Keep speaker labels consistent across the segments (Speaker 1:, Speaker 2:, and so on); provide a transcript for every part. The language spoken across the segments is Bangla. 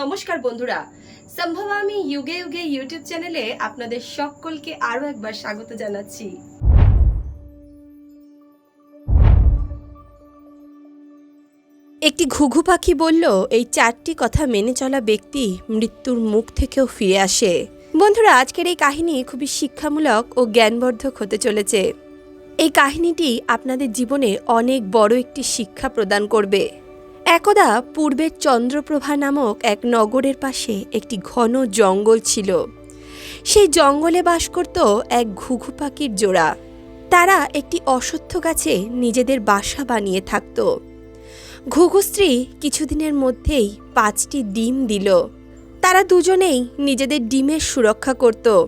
Speaker 1: নমস্কার বন্ধুরা। সম্ভব আমি যুগে যুগে ইউটিউব চ্যানেলে আপনাদের সকলকে আরও একবার স্বাগত জানাচ্ছি।
Speaker 2: একটি ঘুঘু পাখি বলল, এই চারটি কথা মেনে চলা ব্যক্তি মৃত্যুর মুখ থেকেও ফিরে আসে। বন্ধুরা, আজকের এই কাহিনী খুবই শিক্ষামূলক ও জ্ঞানবর্ধক হতে চলেছে। এই কাহিনীটি আপনাদের জীবনে অনেক বড় একটি শিক্ষা প্রদান করবে। একদা পূর্বের চন্দ্রপ্রভা নামক এক নগরের পাশে একটি ঘন জঙ্গল ছিল। সেই জঙ্গলে বাস করত এক ঘুঘু পাখির জোড়া। তারা একটি অশ্বত্থ গাছে নিজেদের বাসা বানিয়ে থাকত। ঘুঘু স্ত্রী কিছুদিনের মধ্যেই পাঁচটি ডিম দিল। তারা দুজনেই নিজেদের ডিমের সুরক্ষা করত।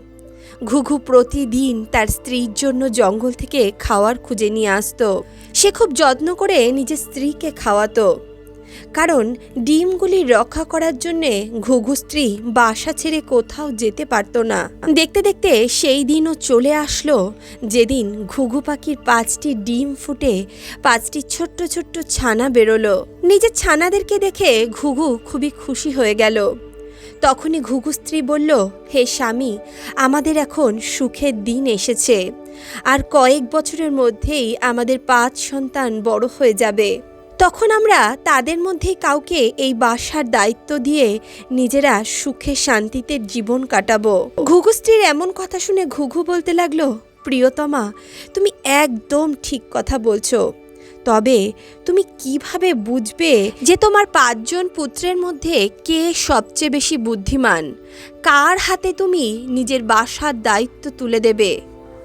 Speaker 2: ঘুঘু প্রতিদিন তার স্ত্রীর জন্য জঙ্গল থেকে খাওয়ার খুঁজে নিয়ে আসতো। সে খুব যত্ন করে নিজের স্ত্রীকে খাওয়াতো। কারণ ডিমগুলি রক্ষা করার জন্যে ঘুঘু স্ত্রী বাসা ছেড়ে কোথাও যেতে পারতো না। দেখতে দেখতে সেই দিনও চলে আসলো, যেদিন ঘুঘু পাখির পাঁচটি ডিম ফুটে, পাঁচটি ছোট্ট ছোট্ট ছানা বেরোলো। নিজের ছানাদেরকে দেখে ঘুঘু খুবই খুশি হয়ে গেল। তখনই ঘুঘু স্ত্রী বলল, হে স্বামী, আমাদের এখন সুখের দিন এসেছে। আর কয়েক বছরের মধ্যেই আমাদের পাঁচ সন্তান বড় হয়ে যাবে। তখন আমরা তাদের মধ্যেই কাউকে এই বাসার দায়িত্ব দিয়ে নিজেরা সুখে শান্তিতে জীবন কাটাবো। ঘুঘু স্ত্রীর এমন কথা শুনে ঘুঘু বলতে লাগল, প্রিয়তমা, তুমি একদম ঠিক কথা বলছো। তবে তুমি কীভাবে বুঝবে যে তোমার পাঁচজন পুত্রের মধ্যে কে সবচেয়ে বেশি বুদ্ধিমান? কার হাতে তুমি নিজের বাসার দায়িত্ব তুলে দেবে?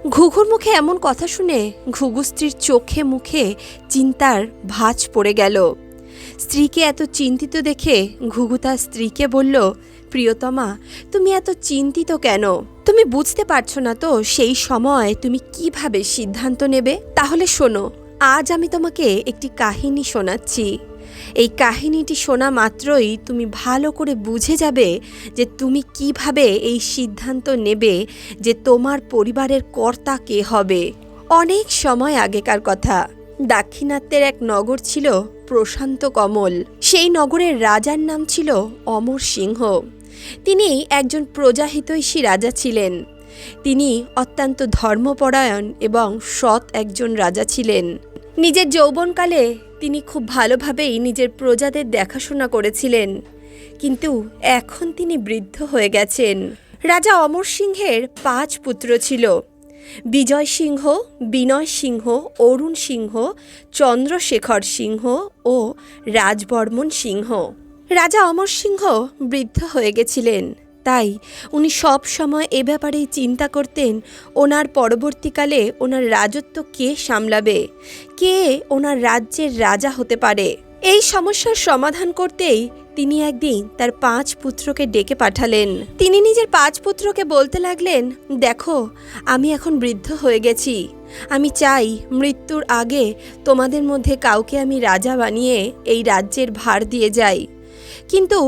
Speaker 2: ঘুঘুর মুখে এমন কথা শুনে ঘুঘু স্ত্রীর চোখে মুখে চিন্তার ভাঁজ পড়ে গেল। স্ত্রীকে এত চিন্তিত দেখে ঘুঘু তার স্ত্রীকে বলল, প্রিয়তমা, তুমি এত চিন্তিত কেন? তুমি বুঝতে পারছ না তো সেই সময় তুমি কীভাবে সিদ্ধান্ত নেবে? তাহলে শোনো, আজ আমি তোমাকে একটি কাহিনী শোনাচ্ছি। এই কাহিনীটি শোনা মাত্রই তুমি ভালো করে বুঝে যাবে যে তুমি কীভাবে এই সিদ্ধান্ত নেবে যে তোমার পরিবারের কর্তা কে হবে। অনেক সময় আগেকার কথা। দাক্ষিণাত্যের এক নগর ছিল প্রশান্ত কমল। সেই নগরের রাজার নাম ছিল অমর সিংহ। তিনি একজন প্রজাহিতৈষী রাজা ছিলেন। তিনি অত্যন্ত ধর্মপরায়ণ এবং সৎ একজন রাজা ছিলেন। নিজের যৌবনকালে তিনি খুব ভালোভাবেই নিজের প্রজাদের দেখাশোনা করেছিলেন। কিন্তু এখন তিনি বৃদ্ধ হয়ে গেছেন। রাজা অমর সিংহের পাঁচ পুত্র ছিল। বিজয় সিংহ, বিনয় সিংহ, অরুণ সিংহ, চন্দ্রশেখর সিংহ ও রাজবর্মন সিংহ। রাজা অমর সিংহ বৃদ্ধ হয়ে গেছিলেন। তাই উনি সব সময় এ ব্যাপারেই চিন্তা করতেন, ওনার পরবর্তীকালে ওনার রাজত্ব কে সামলাবে? কে ওনার রাজ্যের রাজা হতে পারে? এই সমস্যার সমাধান করতেই তিনি একদিন তার পাঁচ পুত্রকে ডেকে পাঠালেন। তিনি নিজের পাঁচ পুত্রকে বলতে লাগলেন, দেখো, আমি এখন বৃদ্ধ হয়ে গেছি। আমি চাই মৃত্যুর আগে তোমাদের মধ্যে কাউকে আমি রাজা বানিয়ে এই রাজ্যের ভার দিয়ে যাই। কিন্তু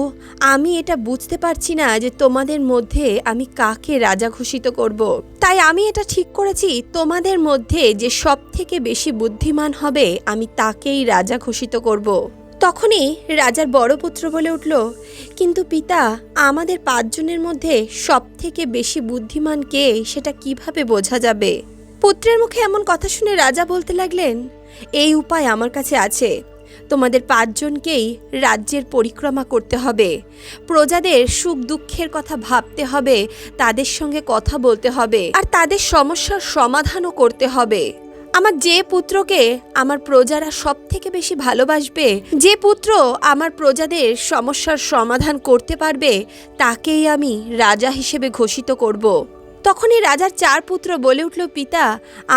Speaker 2: আমি এটা বুঝতে পারছি না যে তোমাদের মধ্যে আমি কাকে রাজা ঘোষিত করব। তাই আমি এটা ঠিক করেছি, তোমাদের মধ্যে যে সব থেকে বেশি বুদ্ধিমান হবে, আমি তাকেই রাজা ঘোষিত করব। তখনই রাজার বড় পুত্র বলে উঠল, কিন্তু পিতা, আমাদের পাঁচজনের মধ্যে সব থেকে বেশি বুদ্ধিমান কে, সেটা কীভাবে বোঝা যাবে পুত্রের মুখে এমন কথা শুনে রাজা বলতে লাগলেন, এই উপায় আমার কাছে আছে তোমাদের পাঁচজনকেই রাজ্যের পরিক্রমা করতে হবে। প্রজাদের সুখ দুঃখের কথা ভাবতে হবে, তাদের সঙ্গে কথা বলতে হবে, আর তাদের সমস্যার সমাধানও করতে হবে। আমার যে পুত্রকে আমার প্রজারা সব থেকে বেশি ভালোবাসবে, যে পুত্র আমার প্রজাদের সমস্যার সমাধান করতে পারবে, তাকেই আমি রাজা হিসেবে ঘোষিত করব। তখনই রাজার চার পুত্র বলে উঠল, পিতা,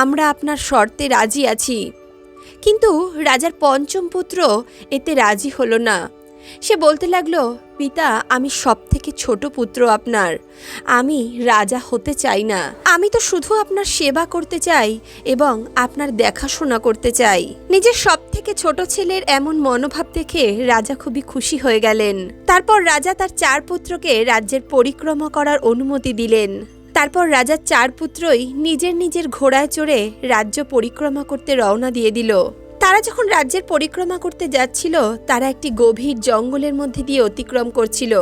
Speaker 2: আমরা আপনার শর্তে রাজি আছি। কিন্তু রাজার পঞ্চম পুত্র এতে রাজি হলো না। সে বলতে লাগল, পিতা, আমি সব থেকে ছোট পুত্র আপনার। আমি রাজা হতে চাই না। আমি তো শুধু আপনার সেবা করতে চাই এবং আপনার দেখাশোনা করতে চাই। নিজের সব থেকে ছোট ছেলের এমন মনোভাব দেখে রাজা খুবই খুশি হয়ে গেলেন। তারপর রাজা তার চার পুত্রকে রাজ্যের পরিক্রমা করার অনুমতি দিলেন। তারপর রাজার চার পুত্রই নিজের নিজের ঘোড়ায় চড়ে রাজ্য পরিক্রমা করতে রওনা দিয়ে দিল। তারা যখন রাজ্যের পরিক্রমা করতে যাচ্ছিল, তারা একটি গভীর জঙ্গলের মধ্যে দিয়ে অতিক্রম করছিল।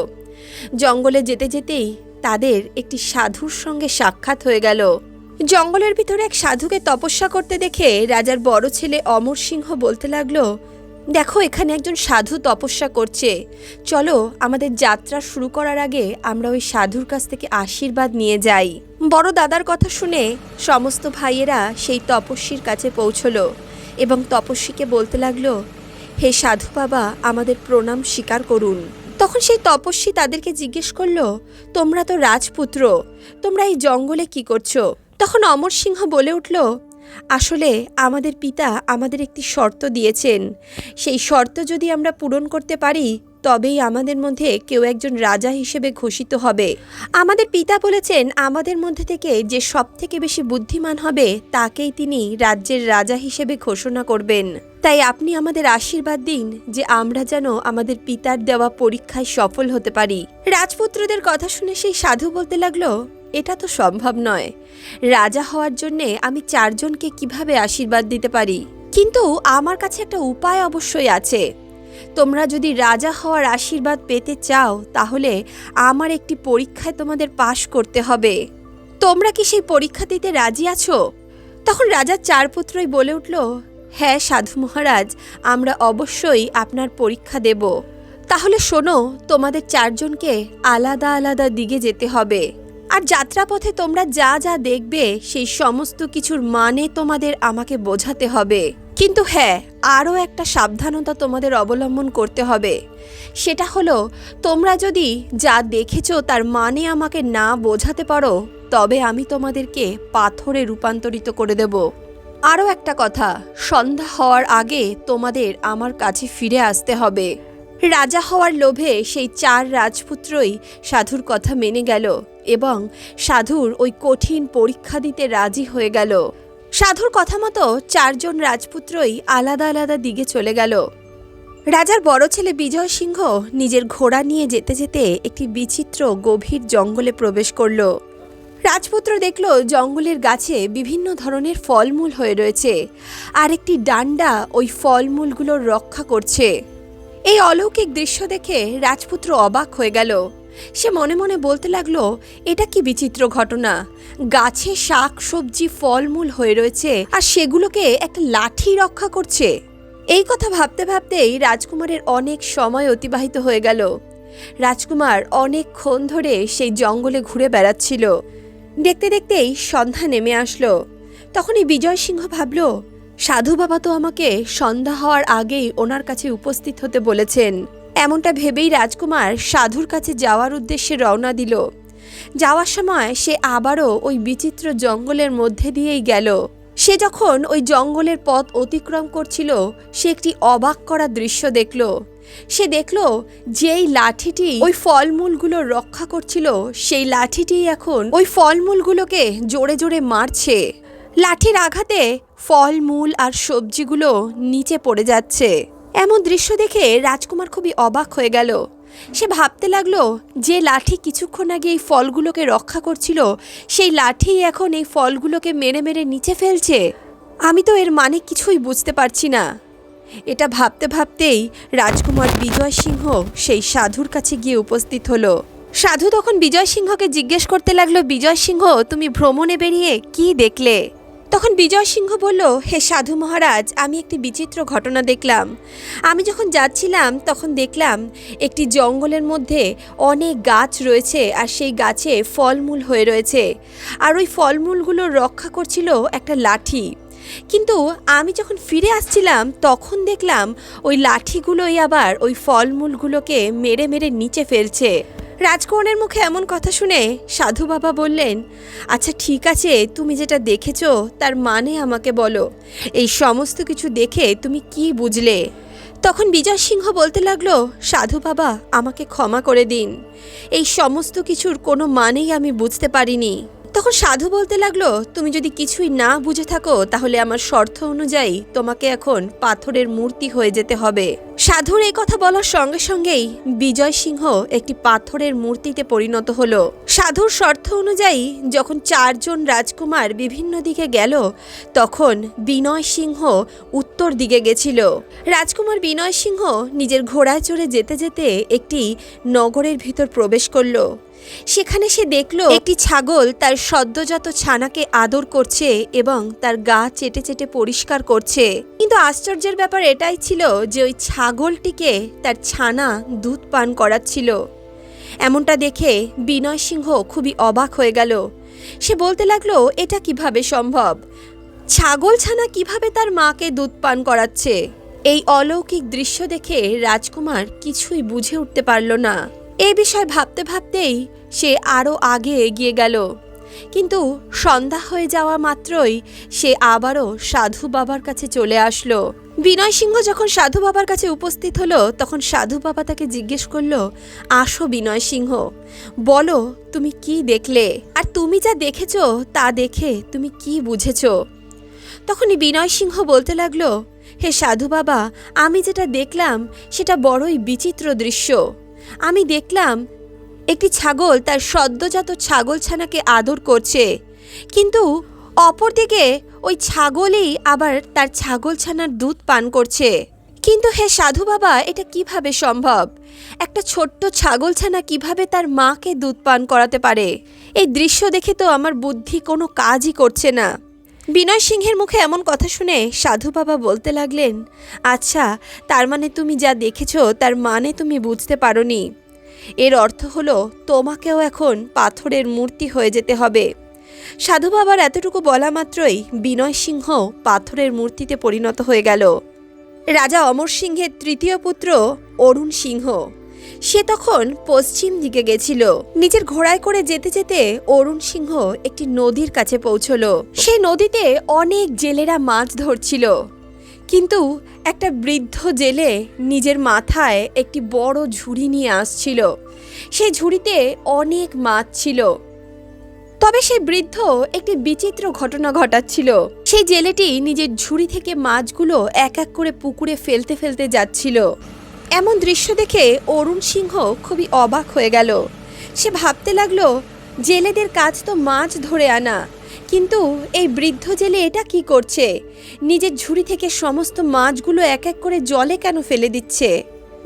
Speaker 2: জঙ্গলে যেতে যেতেই তাদের একটি সাধুর সঙ্গে সাক্ষাৎ হয়ে গেল। জঙ্গলের ভিতরে এক সাধুকে তপস্যা করতে দেখে রাজার বড় ছেলে অমর সিংহ বলতে লাগল দেখো, এখানে একজন সাধু তপস্যা করছে। চলো, আমাদের যাত্রা শুরু করার আগে আমরা ওই সাধুর কাছ থেকে আশীর্বাদ নিয়ে যাই। বড় দাদার কথা শুনে সমস্ত ভাইয়েরা সেই তপস্বীর কাছে পৌঁছলো এবং তপস্বীকে বলতে লাগল, হে সাধু বাবা, আমাদের প্রণাম স্বীকার করুন। তখন সেই তপস্বী তাদেরকে জিজ্ঞেস করল, তোমরা তো রাজপুত্র, তোমরা এই জঙ্গলে কি করছ? তখন অমর সিংহ বলে উঠল আসলে আমাদের পিতা আমাদের একটি শর্ত দিয়েছেন। সেই শর্ত যদি আমরা পূরণ করতে পারি, তবেই আমাদের মধ্যে কেউ একজন রাজা হিসেবে ঘোষিত হবে। আমাদের পিতা বলেছেন, আমাদের মধ্যে থেকে যে সব থেকে বেশি বুদ্ধিমান হবে, তাকেই তিনি রাজ্যের রাজা হিসেবে ঘোষণা করবেন। তাই আপনি আমাদের আশীর্বাদ দিন যে আমরা যেন আমাদের পিতার দেওয়া পরীক্ষায় সফল হতে পারি। রাজপুত্রদের কথা শুনে সেই সাধু বলতে লাগল এটা তো সম্ভব নয়। রাজা হওয়ার জন্যে আমি চারজনকে কীভাবে আশীর্বাদ দিতে পারি? কিন্তু আমার কাছে একটা উপায় অবশ্যই আছে। তোমরা যদি রাজা হওয়ার আশীর্বাদ পেতে চাও, তাহলে আমার একটি পরীক্ষায় তোমাদের পাশ করতে হবে। তোমরা কি সেই পরীক্ষা দিতে রাজি আছো? তখন রাজার চার পুত্রই বলে উঠল হ্যাঁ সাধু মহারাজ, আমরা অবশ্যই আপনার পরীক্ষা দেব। তাহলে শোনো, তোমাদের চারজনকে আলাদা আলাদা দিকে যেতে হবে। আর যাত্রাপথে তোমরা যা যা দেখবে, সেই সমস্ত কিছুর মানে তোমাদের আমাকে বোঝাতে হবে। কিন্তু হ্যাঁ আরও একটা সাবধানতা তোমাদের অবলম্বন করতে হবে। সেটা হলো, তোমরা যদি যা দেখেছ তার মানে আমাকে না বোঝাতে পারো, তবে আমি তোমাদেরকে পাথরে রূপান্তরিত করে দেব। আরও একটা কথা, সন্ধ্যা হওয়ার আগে তোমাদের আমার কাছে ফিরে আসতে হবে। রাজা হওয়ার লোভে সেই চার রাজপুত্রই সাধুর কথা মেনে গেল এবং সাধুর ওই কঠিন পরীক্ষা দিতে রাজি হয়ে গেল। সাধুর কথা মতো চারজন রাজপুত্রই আলাদা আলাদা দিকে চলে গেল। রাজার বড় ছেলে বিজয় সিংহ নিজের ঘোড়া নিয়ে যেতে যেতে একটি বিচিত্র গভীর জঙ্গলে প্রবেশ করল। রাজপুত্র দেখল জঙ্গলের গাছে বিভিন্ন ধরনের ফলমূল হয়ে রয়েছে, আর একটি ডান্ডা ওই ফলমূলগুলোর রক্ষা করছে। এই অলৌকিক দৃশ্য দেখে রাজপুত্র অবাক হয়ে গেল। সে মনে মনে বলতে লাগল, এটা কি বিচিত্র ঘটনা? গাছে শাক, সবজি, ফলমূল হয়ে রয়েছে, আর সেগুলোকে একটা লাঠি রক্ষা করছে। এই কথা ভাবতে ভাবতেই রাজকুমারের অনেক সময় অতিবাহিত হয়ে গেল। রাজকুমার অনেকক্ষণ ধরে সেই জঙ্গলে ঘুরে বেড়াচ্ছিল। দেখতে দেখতেই সন্ধ্যা নেমে আসলো। তখনই বিজয় সিংহ ভাবল সাধু বাবা তো আমাকে সন্ধ্যা হওয়ার আগেই ওনার কাছে উপস্থিত হতে বলেছেন। এমনটা ভেবেই রাজকুমার সাধুর কাছে যাওয়ার উদ্দেশ্যে রওনা দিল। যাওয়ার সময় সে আবারও ওই বিচিত্র জঙ্গলের মধ্যে দিয়েই গেল। সে যখন ওই জঙ্গলের পথ অতিক্রম করছিল, সে একটি অবাক করা দৃশ্য দেখল। সে দেখল যেই লাঠিটি ওই ফলমূলগুলো রক্ষা করছিল, সেই লাঠিটি এখন ওই ফলমূলগুলোকে জোরে জোরে মারছে। লাঠির আঘাতে ফলমূল আর সবজিগুলো নিচে পড়ে যাচ্ছে। এমন দৃশ্য দেখে রাজকুমার খুবই অবাক হয়ে গেল। সে ভাবতে লাগল, যে লাঠি কিছুক্ষণ আগে এই ফলগুলোকে রক্ষা করছিল, সেই লাঠি এখন এই ফলগুলোকে মেরে মেরে নিচে ফেলছে। আমি তো এর মানে কিছুই বুঝতে পারছি না। এটা ভাবতে ভাবতেই রাজকুমার বিজয় সিংহ সেই সাধুর কাছে গিয়ে উপস্থিত হলো। সাধু তখন বিজয় সিংহকে জিজ্ঞেস করতে লাগল, বিজয় সিংহ, তুমি ভ্রমণে বেরিয়ে কি দেখলে? তখন বিজয় সিংহ বলল, হে সাধু মহারাজ, আমি একটি বিচিত্র ঘটনা দেখলাম। আমি যখন যাচ্ছিলাম, তখন দেখলাম একটি জঙ্গলের মধ্যে অনেক গাছ রয়েছে, আর সেই গাছে ফলমূল হয়ে রয়েছে। আর ওই ফলমূলগুলো রক্ষা করছিল একটা লাঠি। কিন্তু আমি যখন ফিরে আসছিলাম, তখন দেখলাম ওই লাঠিগুলোই আবার ওই ফলমূলগুলোকে মেরে মেরে নিচে ফেলছে। রাজকুমারের মুখে এমন কথা শুনে সাধু বাবা বললেন আচ্ছা ঠিক আছে, তুমি যেটা দেখেছ, তার মানে আমাকে বলো। এই সমস্ত কিছু দেখে তুমি কি বুঝলে? তখন বিজয় সিংহ বলতে লাগল, সাধু বাবা, আমাকে ক্ষমা করে দিন। এই সমস্ত কিছুর কোনো মানেই আমি বুঝতে পারিনি। তখন সাধু বলতে লাগল, তুমি যদি কিছুই না বুঝে থাকো, তাহলে আমার শর্ত অনুযায়ী তোমাকে এখন পাথরের মূর্তি হয়ে যেতে হবে। সাধুর এই কথা বলার সঙ্গে সঙ্গেই বিজয় সিংহ একটি পাথরের মূর্তিতে পরিণত হলো। সাধুর শর্ত অনুযায়ী যখন চারজন রাজকুমার বিভিন্ন দিকে গেল, তখন বিনয় সিংহ উত্তর দিকে গেছিল। রাজকুমার বিনয় সিংহ নিজের ঘোড়ায় চড়ে যেতে যেতে একটি নগরের ভিতর প্রবেশ করল। সেখানে সে দেখল একটি ছাগল তার সদ্যজাত ছানাকে আদর করছে এবং তার গা চেটে চেটে পরিষ্কার করছে। কিন্তু আশ্চর্যের ব্যাপার এটাই ছিল যে ওই ছাগলটিকে তার ছানা দুধ পান করাচ্ছিল। এমনটা দেখে বিনয় সিংহ খুবই অবাক হয়ে গেল। সে বলতে লাগল, এটা কীভাবে সম্ভব? ছাগল ছানা কীভাবে তার মাকে দুধ পান করাচ্ছে? এই অলৌকিক দৃশ্য দেখে রাজকুমার কিছুই বুঝে উঠতে পারল না। এই বিষয় ভাবতে ভাবতেই সে আরও আগে এগিয়ে গেল। কিন্তু সন্ধ্যা হয়ে যাওয়া মাত্রই সে আবারও সাধু বাবার কাছে চলে আসলো। বিনয় সিংহ যখন সাধু বাবার কাছে উপস্থিত হলো, তখন সাধু বাবা তাকে জিজ্ঞেস করল, আসো বিনয় সিংহ, বলো তুমি কি দেখলে? আর তুমি যা দেখেছ তা দেখে তুমি কি বুঝেছ? তখনই বিনয় সিংহ বলতে লাগল, হে সাধু বাবা, আমি যেটা দেখলাম সেটা বড়ই বিচিত্র দৃশ্য। আমি দেখলাম একটি ছাগল তার সদ্যজাত ছাগল ছানাকে আদর করছে। কিন্তু অপরদিকে ওই ছাগলই আবার তার ছাগল ছানার দুধ পান করছে। কিন্তু হে সাধু বাবা, এটা কীভাবে সম্ভব? একটা ছোট্ট ছাগল ছানা কীভাবে তার মাকে দুধ পান করাতে পারে? এই দৃশ্য দেখে তো আমার বুদ্ধি কোনো কাজই করছে না। বিনয় সিংহের মুখে এমন কথা শুনে সাধু বাবা বলতে লাগলেন আচ্ছা তার মানে তুমি যা দেখেছ, তার মানে তুমি বুঝতে পারোনি। এর অর্থ হলো, তোমাকেও এখন পাথরের মূর্তি হয়ে যেতে হবে। সাধু বাবার এতটুকু বলা মাত্রই বিনয় সিংহ পাথরের মূর্তিতে পরিণত হয়ে গেল। রাজা অমর সিংহের তৃতীয় পুত্র অরুণ সিংহ। সে তখন পশ্চিম দিকে গেছিল। নিজের ঘোড়ায় করে যেতে যেতে অরুণ সিংহ একটি নদীর কাছে পৌঁছলো। সেই নদীতে অনেক জেলেরা মাছ ধরছিল। কিন্তু একটা বৃদ্ধ জেলে নিজের মাথায় একটি বড় ঝুড়ি নিয়ে আসছিল। সেই ঝুড়িতে অনেক মাছ ছিল। তবে সেই বৃদ্ধ একটি বিচিত্র ঘটনা ঘটাচ্ছিল। সেই জেলেটি নিজের ঝুড়ি থেকে মাছগুলো এক এক করে পুকুরে ফেলতে ফেলতে যাচ্ছিল। এমন দৃশ্য দেখে অরুণ সিংহ খুবই অবাক হয়ে গেল। সে ভাবতে লাগল, জেলেদের কাজ তো মাছ ধরে আনা, কিন্তু এই বৃদ্ধ জেলে এটা কি করছে? নিজের ঝুড়ি থেকে সমস্ত মাছগুলো এক এক করে জলে কেন ফেলে দিচ্ছে?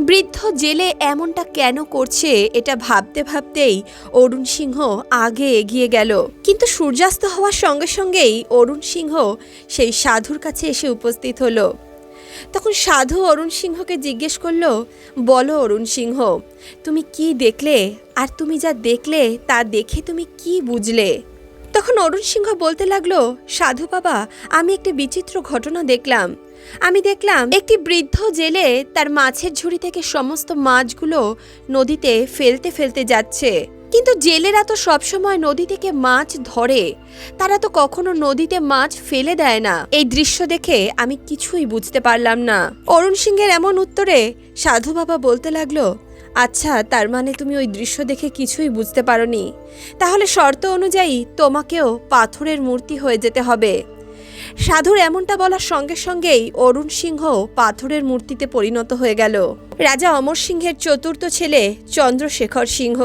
Speaker 2: বৃদ্ধ জেলে এমনটা কেন করছে এটা ভাবতে ভাবতেই অরুণ সিংহ আগে এগিয়ে গেল। কিন্তু সূর্যাস্ত হওয়ার সঙ্গে সঙ্গেই অরুণ সিংহ সেই সাধুর কাছে এসে উপস্থিত হলো। তখন সাধু অরুণ সিংহকে জিজ্ঞেস করল, বলো অরুণ সিংহ, তুমি কি দেখলে? আর তুমি যা দেখলে, তা দেখে তুমি কি বুঝলে? তখন অরুণ সিংহ বলতে লাগল, সাধু বাবা, আমি একটি বিচিত্র ঘটনা দেখলাম। আমি দেখলাম একটি বৃদ্ধ জেলে তার মাছের ঝুড়ি থেকে সমস্ত মাছগুলো নদীতে ফেলতে ফেলতে যাচ্ছে। কিন্তু জেলেরা তো সবসময় নদী থেকে মাছ ধরে। তারা তো কখনো নদীতে মাছ ফেলে দেয় না। এই দৃশ্য দেখে আমি কিছুই বুঝতে পারলাম না। অরুণ সিংহের এমন উত্তরে সাধু বাবা বলতে লাগল আচ্ছা তার মানে তুমি ওই দৃশ্য দেখে কিছুই বুঝতে পারোনি। তাহলে শর্ত অনুযায়ী তোমাকেও পাথরের মূর্তি হয়ে যেতে হবে। সাধুর এমনটা বলার সঙ্গে সঙ্গেই অরুণ সিংহ পাথরের মূর্তিতে পরিণত হয়ে গেল। রাজা অমর সিংহের চতুর্থ ছেলে চন্দ্রশেখর সিংহ।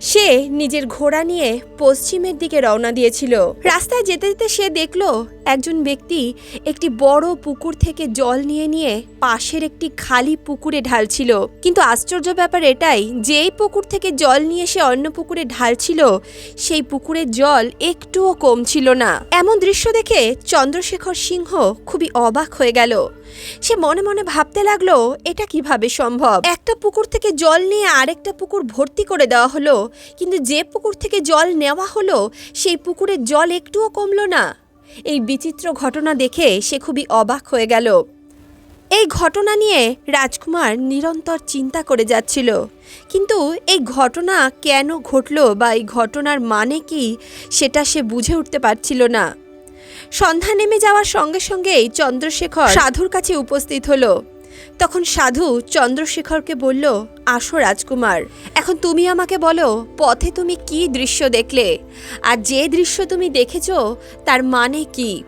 Speaker 2: সে নিজের ঘোড়া নিয়ে পশ্চিমের দিকে রওনা দিয়েছিল। রাস্তায় যেতে যেতে সে দেখল একজন ব্যক্তি একটি বড় পুকুর থেকে জল নিয়ে নিয়ে পাশের একটি খালি পুকুরে ঢালছিল। কিন্তু আশ্চর্য ব্যাপার এটাই, যেই পুকুর থেকে জল নিয়ে সে অন্য পুকুরে ঢালছিল, সেই পুকুরের জল একটুও কম ছিল না। এমন দৃশ্য দেখে চন্দ্রশেখর সিংহ খুবই অবাক হয়ে গেল। সে মনে মনে ভাবতে লাগল, এটা কীভাবে সম্ভব? একটা পুকুর থেকে জল নিয়ে আরেকটা পুকুর ভর্তি করে দেওয়া হলো। কিন্তু যে পুকুর থেকে জল নেওয়া হলো, সেই পুকুরের জল একটুও কমলো না। এই বিচিত্র ঘটনা দেখে সে খুবই অবাক হয়ে গেল। এই ঘটনা নিয়ে রাজকুমার নিরন্তর চিন্তা করে যাচ্ছিল। কিন্তু এই ঘটনা কেন ঘটলো বা এই ঘটনার মানে কি, সেটা সে বুঝে উঠতে পারছিল না। সন্ধ্যা নেমে যাওয়ার সঙ্গে সঙ্গেই চন্দ্রশেখর সাধুর কাছে উপস্থিত হলো। তখন সাধু চন্দ্রশেখরকে বলল, আসো রাজকুমার, এখন তুমি আমাকে বলো, পথে তুমি কি দৃশ্য দেখলে? আর যে দৃশ্য তুমি দেখেছ, তার মানে কি?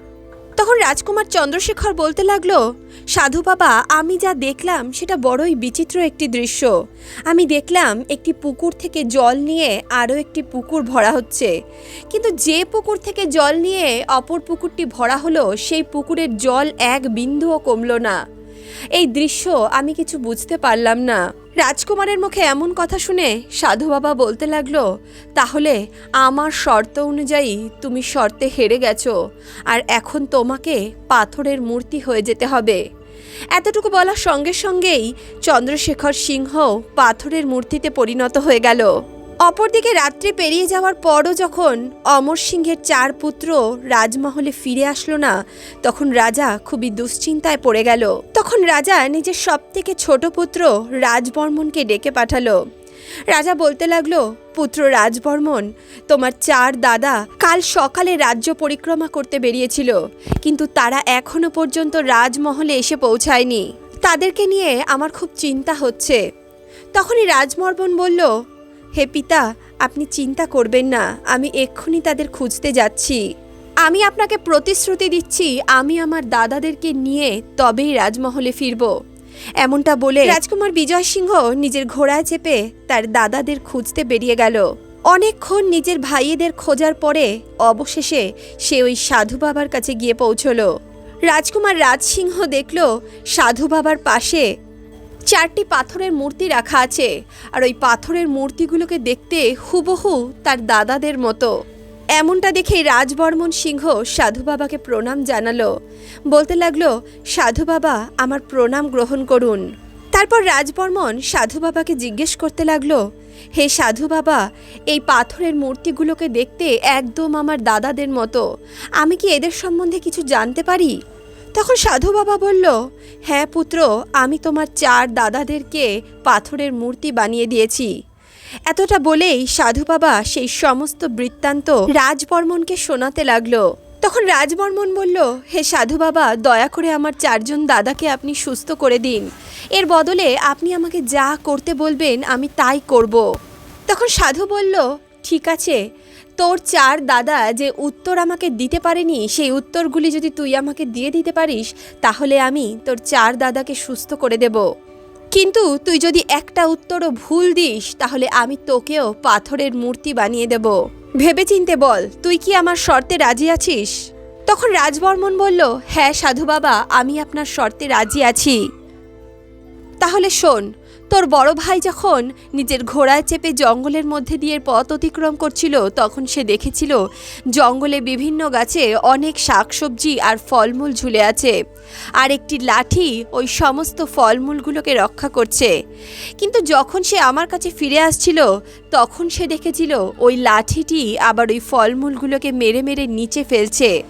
Speaker 2: তখন রাজকুমার চন্দ্রশেখর বলতে লাগল, সাধু বাবা, আমি যা দেখলাম, সেটা বড়ই বিচিত্র একটি দৃশ্য। আমি দেখলাম একটি পুকুর থেকে জল নিয়ে আরও একটি পুকুর ভরা হচ্ছে। কিন্তু যে পুকুর থেকে জল নিয়ে অপর পুকুরটি ভরা হলো, সেই পুকুরের জল এক বিন্দুও কমল না। এই দৃশ্য আমি কিছু বুঝতে পারলাম না। রাজকুমারের মুখে এমন কথা শুনে সাধু বাবা বলতে লাগল, তাহলে আমার শর্ত অনুযায়ী তুমি শর্তে হেরে গেছো, আর এখন তোমাকে পাথরের মূর্তি হয়ে যেতে হবে। এতটুকু বলার সঙ্গে সঙ্গেই চন্দ্রশেখর সিংহ পাথরের মূর্তিতে পরিণত হয়ে গেল। অপরদিকে রাত্রি পেরিয়ে যাওয়ার পরও যখন অমর সিংহের চার পুত্র রাজমহলে ফিরে আসলো না, তখন রাজা খুবই দুশ্চিন্তায় পড়ে গেল। তখন রাজা নিজের সবথেকে ছোট পুত্র রাজবর্মনকে ডেকে পাঠালো। রাজা বলতে লাগল, পুত্র রাজবর্মন, তোমার চার দাদা কাল সকালে রাজ্য পরিক্রমা করতে বেরিয়েছিল, কিন্তু তারা এখনও পর্যন্ত রাজমহলে এসে পৌঁছায়নি। তাদেরকে নিয়ে আমার খুব চিন্তা হচ্ছে। তখনই রাজবর্মন বলল হে পিতা, আপনি চিন্তা করবেন না, আমি এক্ষুনি তাদের খুঁজতে যাচ্ছি। আমি আপনাকে প্রতিশ্রুতি দিচ্ছি, আমি আমার দাদাদেরকে নিয়ে তবেই রাজমহলে ফিরব। এমনটা বলে রাজকুমার বিজয় সিংহ নিজের ঘোড়ায় চেপে তার দাদাদের খুঁজতে বেরিয়ে গেল। অনেকক্ষণ নিজের ভাইয়েদের খোঁজার পরে অবশেষে সে ওই সাধু বাবার কাছে গিয়ে পৌঁছলো। রাজকুমার রাজসিংহ দেখল সাধু বাবার পাশে চারটি পাথরের মূর্তি রাখা আছে। আর ওই পাথরের মূর্তিগুলোকে দেখতে হুবহু তার দাদাদের মতো। এমনটা দেখে রাজবর্মন সিংহ সাধু বাবাকে প্রণাম জানালো। বলতে লাগল, সাধু বাবা, আমার প্রণাম গ্রহণ করুন। তারপর রাজবর্মন সাধু বাবাকে জিজ্ঞেস করতে লাগল, হে সাধু বাবা, এই পাথরের মূর্তিগুলোকে দেখতে একদম আমার দাদাদের মতো। আমি কি এদের সম্বন্ধে কিছু জানতে পারি? তখন সাধু বাবা বলল হ্যাঁ পুত্র, আমি তোমার চার দাদাদেরকে পাথরের মূর্তি বানিয়ে দিয়েছি। এতটা বলেই সাধু বাবা সেই সমস্ত বৃত্তান্ত রাজবর্মনকে শোনাতে লাগল। তখন রাজবর্মন বলল, হে সাধু বাবা, দয়া করে আমার চারজন দাদাকে আপনি সুস্থ করে দিন। এর বদলে আপনি আমাকে যা করতে বলবেন, আমি তাই করব। তখন সাধু বলল, ঠিক আছে তোর চার দাদা যে উত্তর আমাকে দিতে পারেনি, সেই উত্তরগুলি যদি তুই আমাকে দিয়ে দিতে পারিস, তাহলে আমি তোর চার দাদাকে সুস্থ করে দেব। কিন্তু তুই যদি একটা উত্তরও ভুল দিস, তাহলে আমি তোকেও পাথরের মূর্তি বানিয়ে দেব। ভেবেচিন্তে বল, তুই কি আমার শর্তে রাজি আছিস? তখন রাজবর্মন বলল হ্যাঁ সাধু বাবা, আমি আপনার শর্তে রাজি আছি। তাহলে শোন তোর বড় ভাই যখন নিজের ঘোড়ায় চেপে জঙ্গলের মধ্যে দিয়ে পথ অতিক্রম করছিল, তখন সে দেখেছিল জঙ্গলে বিভিন্ন গাছে অনেক শাকসবজি আর ফলমূল ঝুলে আছে। আর একটি লাঠি ওই সমস্ত ফলমূলগুলোকে রক্ষা করছে। কিন্তু যখন সে আমার কাছে ফিরে আসছিল, তখন সে দেখেছিল ওই লাঠিটি আবার ওই ফলমূলগুলোকে মেরে মেরে নিচে ফেলছে।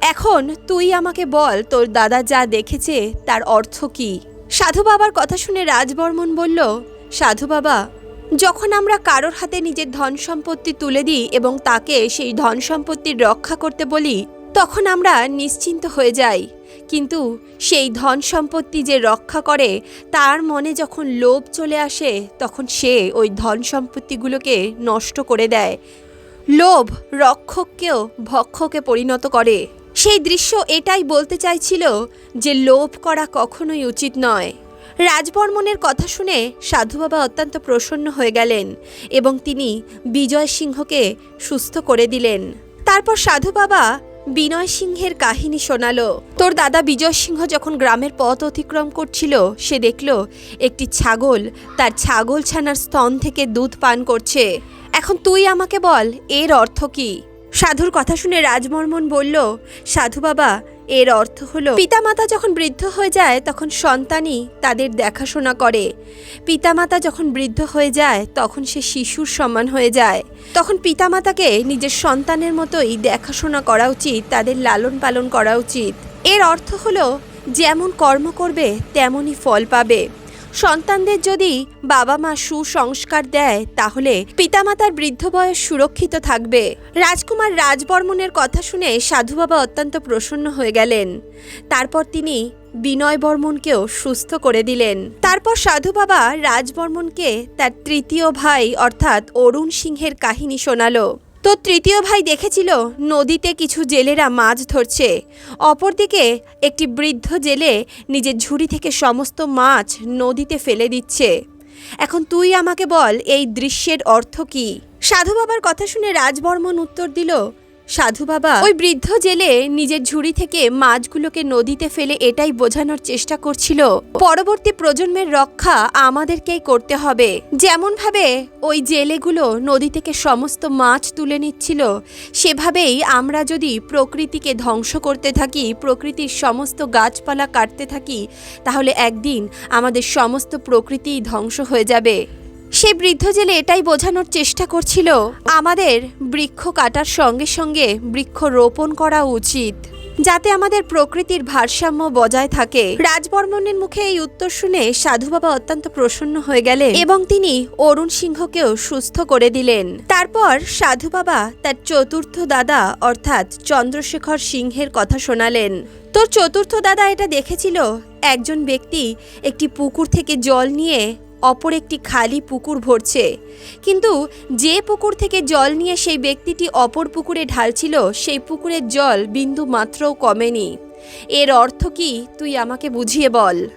Speaker 2: এখন তুই আমাকে বল, তোর দাদা যা দেখেছে, তার অর্থ কী? সাধু বাবার কথা শুনে রাজবর্মন বলল, সাধু বাবা, যখন আমরা কারোর হাতে নিজের ধন সম্পত্তি তুলে দিই এবং তাকে সেই ধন সম্পত্তির রক্ষা করতে বলি, তখন আমরা নিশ্চিন্ত হয়ে যাই। কিন্তু সেই ধন সম্পত্তি যে রক্ষা করে, তার মনে যখন লোভ চলে আসে, তখন সে ওই ধন সম্পত্তিগুলোকে নষ্ট করে দেয়। লোভ রক্ষককেও ভক্ষকে পরিণত করে। সেই দৃশ্য এটাই বলতে চাইছিল যে লোভ করা কখনোই উচিত নয়। রাজবর্মনের কথা শুনে সাধু বাবা অত্যন্ত প্রসন্ন হয়ে গেলেন এবং তিনি বিজয় সিংহকে সুস্থ করে দিলেন। তারপর সাধু বাবা বিনয় সিংহের কাহিনী শোনালো। তোর দাদা বিজয় সিংহ যখন গ্রামের পথ অতিক্রম করছিল, সে দেখল একটি ছাগল তার ছাগল ছানার স্তন থেকে দুধ পান করছে। এখন তুই আমাকে বল, এর অর্থ কি? সাধুর কথা শুনে রাজমর্মন বলল, সাধু বাবা, এর অর্থ হলো, পিতামাতা যখন বৃদ্ধ হয়ে যায়, তখন সন্তানই তাদের দেখাশোনা করে। পিতামাতা যখন বৃদ্ধ হয়ে যায়, তখন সে শিশুর সমান হয়ে যায়। তখন পিতামাতাকে নিজের সন্তানের মতোই দেখাশোনা করা উচিত, তাদের লালন পালন করা উচিত। এর অর্থ হলো, যেমন কর্ম করবে, তেমনই ফল পাবে। সন্তানদের যদি বাবা মা সুসংস্কার দেয়, তাহলে পিতামাতার বৃদ্ধ বয়স সুরক্ষিত থাকবে। রাজকুমার রাজবর্মনের কথা শুনে সাধু বাবা অত্যন্ত প্রসন্ন হয়ে গেলেন। তারপর তিনি বিনয় বর্মনকেও সুস্থ করে দিলেন। তারপর সাধু বাবা রাজবর্মনকে তার তৃতীয় ভাই, অর্থাৎ অরুণ সিংহের কাহিনী শোনালো। তো তৃতীয় ভাই দেখেছিল নদীতে কিছু জেলেরা মাছ ধরছে। অপরদিকে একটি বৃদ্ধ জেলে নিজের ঝুড়ি থেকে সমস্ত মাছ নদীতে ফেলে দিচ্ছে। এখন তুই আমাকে বল, এই দৃশ্যের অর্থ কি? সাধু বাবার কথা শুনে রাজবর্মন উত্তর দিল সাধু বাবা। ওই বৃদ্ধ জেলে নিজের ঝুড়ি থেকে মাছগুলোকে নদীতে ফেলে এটাই বোঝানোর চেষ্টা করছিল। পরবর্তী প্রজন্মের রক্ষা আমাদেরকেই করতে হবে। যেমন ভাবে ওই জেলেগুলো নদী থেকে সমস্ত মাছ তুলে নিচ্ছিল, সেভাবেই আমরা যদি প্রকৃতিকে ধ্বংস করতে থাকি, প্রকৃতির সমস্ত গাছপালা কাটতে থাকি, তাহলে একদিন আমাদের সমস্ত প্রকৃতিই ধ্বংস হয়ে যাবে। সেই বৃদ্ধ জেলে এটাই বোঝানোর চেষ্টা করছিল, আমাদের বৃক্ষ কাটার সঙ্গে সঙ্গে বৃক্ষ রোপণ করা উচিত, যাতে আমাদের প্রকৃতির ভারসাম্য বজায় থাকে। রাজবর্মনের মুখে এই উত্তর শুনে সাধু বাবা অত্যন্ত প্রসন্ন হয়ে গেলেন এবং তিনি অরুণ সিংহকেও সুস্থ করে দিলেন। তারপর সাধু বাবা তার চতুর্থ দাদা, অর্থাৎ চন্দ্রশেখর সিংহের কথা শোনালেন। তোর চতুর্থ দাদা এটা দেখেছিল? একজন ব্যক্তি একটি পুকুর থেকে জল নিয়ে অপর একটি খালি পুকুর ভরছে। কিন্তু যে পুকুর থেকে জল নিয়ে সেই ব্যক্তিটি অপর পুকুরে ঢালছিল, সেই পুকুরের জল বিন্দু মাত্রও কমেনি। এর অর্থ কি, তুই আমাকে বুঝিয়ে বল।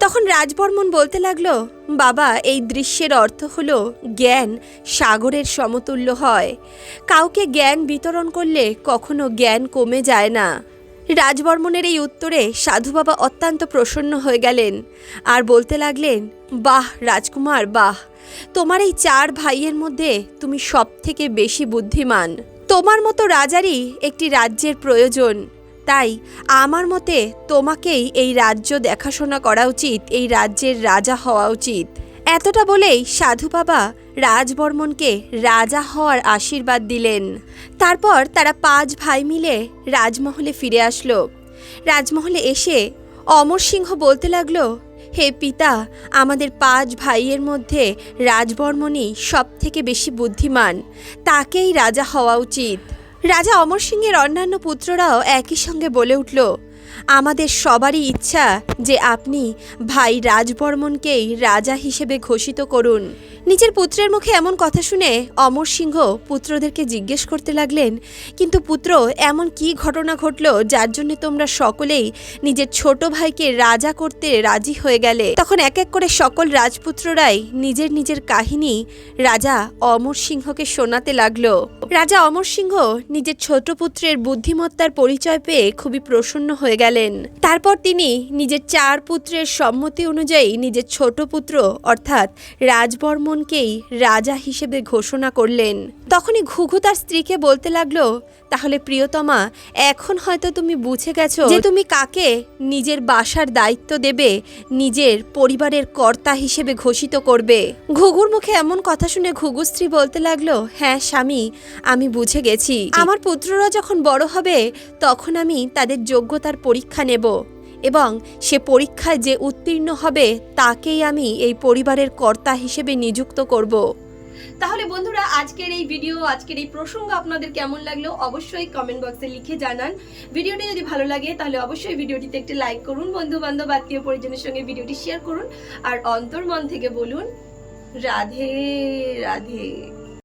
Speaker 2: তখন রাজবর্মন বলতে লাগল, বাবা, এই দৃশ্যের অর্থ হলো জ্ঞান সাগরের সমতুল্য হয়। কাউকে জ্ঞান বিতরণ করলে কখনো জ্ঞান কমে যায় না। রাজবর্মনের এই উত্তরে সাধু বাবা অত্যন্ত প্রসন্ন হয়ে গেলেন আর বলতে লাগলেন, বাহ, রাজকুমার, বাহ। তোমার এই চার ভাইয়ের মধ্যে তুমি সব থেকে বেশি বুদ্ধিমান। তোমার মতো রাজারই একটি রাজ্যের প্রয়োজন। তাই আমার মতে তোমাকেই এই রাজ্য দেখাশোনা করা উচিত, এই রাজ্যের রাজা হওয়া উচিত। এতটা বলেই সাধু বাবা রাজবর্মনকে রাজা হওয়ার আশীর্বাদ দিলেন। তারপর তারা পাঁচ ভাই মিলে রাজমহলে ফিরে আসলো। রাজমহলে এসে অমর সিংহ বলতে লাগল, হে পিতা, আমাদের পাঁচ ভাইয়ের মধ্যে রাজবর্মণই সব থেকে বেশি বুদ্ধিমান। তাকেই রাজা হওয়া উচিত। রাজা অমর সিংহের অন্যান্য পুত্ররাও একই সঙ্গে বলে উঠল আমাদের সবারই ইচ্ছা যে আপনি ভাই রাজবর্মনকেই রাজা হিসেবে ঘোষিত করুন। নিজের পুত্রের মুখে এমন কথা শুনে অমর সিংহ পুত্রদেরকে জিজ্ঞেস করতে লাগলেন, কিন্তু পুত্র, এমন কি ঘটনা ঘটলো যার জন্য তোমরা সকলেই নিজের ছোট ভাইকে রাজা করতে রাজি হয়ে গেলে? তখন এক এক করে সকল রাজপুত্ররাই নিজের নিজের কাহিনী রাজা অমর সিংহকে শোনাতে লাগল। রাজা অমর সিংহ নিজের ছোট পুত্রের বুদ্ধিমত্তার পরিচয় পেয়ে খুবই প্রসন্ন হয়ে গেলেন। তারপর তিনি নিজের চার পুত্রের সম্মতি অনুযায়ী নিজের ছোট পুত্র, অর্থাৎ রাজবর্মনকেই রাজা হিসেবে ঘোষণা করলেন। তখনই ঘুঘু তার স্ত্রীকে বলতে লাগল, তাহলে প্রিয়তমা, এখন হয়তো তুমি বুঝে গেছো যে তুমি কাকে নিজের বাসার দায়িত্ব দেবে, নিজের পরিবারের কর্তা হিসেবে ঘোষিত করবে। ঘুঘুর মুখে এমন কথা শুনে ঘুঘু স্ত্রী বলতে লাগল হ্যাঁ স্বামী, আমি বুঝে গেছি। আমার পুত্ররা যখন বড় হবে, তখন আমি তাদের যোগ্যতার পরীক্ষা নেব। এবং সে পরীক্ষায় যে উত্তীর্ণ হবে, তাকেই আমি এই পরিবারের কর্তা হিসেবে নিযুক্ত করব।
Speaker 1: তাহলে বন্ধুরা, আজকের এই ভিডিও আজকের এই প্রসঙ্গ আপনাদের কেমন লাগল অবশ্যই কমেন্ট বক্সে লিখে জানান। ভিডিওটি যদি ভালো লাগে, তাহলে অবশ্যই ভিডিওটিতে একটি লাইক করুন বন্ধু বান্ধব আত্মীয় পরিজনের সঙ্গে ভিডিওটি শেয়ার করুন। আর অন্তর্মন থেকে বলুন, রাধে রাধে।